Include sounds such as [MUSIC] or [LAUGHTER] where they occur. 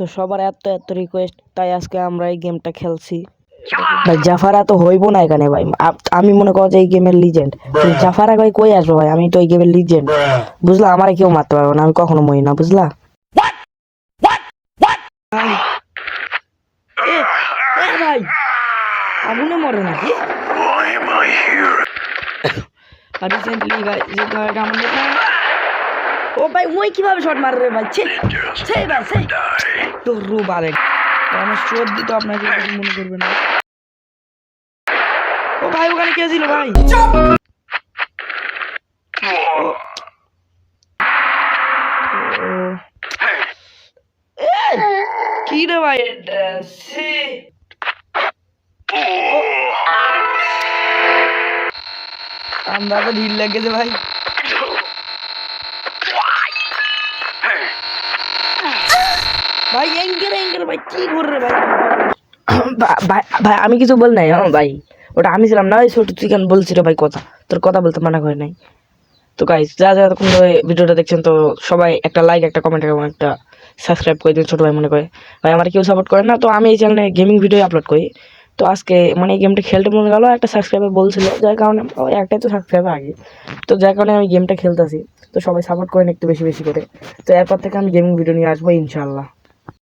তো সবার এত এত রিকোয়েস্ট তাই আজকে আমরা এই গেমটা খেলছি। ভাই জাফারা তো হইব না এখানে ভাই। আমি মনে করো যে এই গেমের লিজেন্ড জাফারা ভাই কই আসব ভাই? আমি তো এই গেমের লিজেন্ড বুঝলা? আমারে কেউ মারতে পারব না। আমি কখনো মরি না বুঝলা? ভাই। আগুনে মরে নাকি? রিসেন্টলি ভাই যে গাড়িটা আমার নেতা ও ভাই ওই কীভাবে শট মারে ভাই? ছে ছে ভাই ছে। তো রু বারে আমার চোর দিত আপনাকে মনে করবে না। ও ভাই ওখানে কে ছিল ভাই? কি রে ভাই? ঢিল লেগেছে ভাই। [COUGHS] ভাই আমি কিছু বল নাই হ্যাঁ ভাই। ওটা আমি ছিলাম না, ওই ছোট, তুই কেন বলছিল ভাই কথা? তোর কথা বলতে মানা করে নাই। তো গাইস যা যা, এতক্ষণ ভিডিওটা দেখছেন, তো সবাই একটা লাইক একটা কমেন্ট এবং একটা সাবস্ক্রাইব করে দিন, ছোট ভাই মনে করে। ভাই, আমার কেউ সাপোর্ট করে না, তো আমি এই চ্যানেলে গেমিং ভিডিও আপলোড করি। তো আজকে মানে এই গেমটা খেলতে মনে গেল, একটা সাবস্ক্রাইবার বলছিল, যার কারণে একটাই তো সাবস্ক্রাইবার আগে। তো যার কারণে আমি গেমটা খেলতেছি। তো সবাই সাপোর্ট করেন একটু বেশি বেশি করে। তো এরপর থেকে আমি গেমিং ভিডিও নিয়ে আসব ইনশাল্লাহ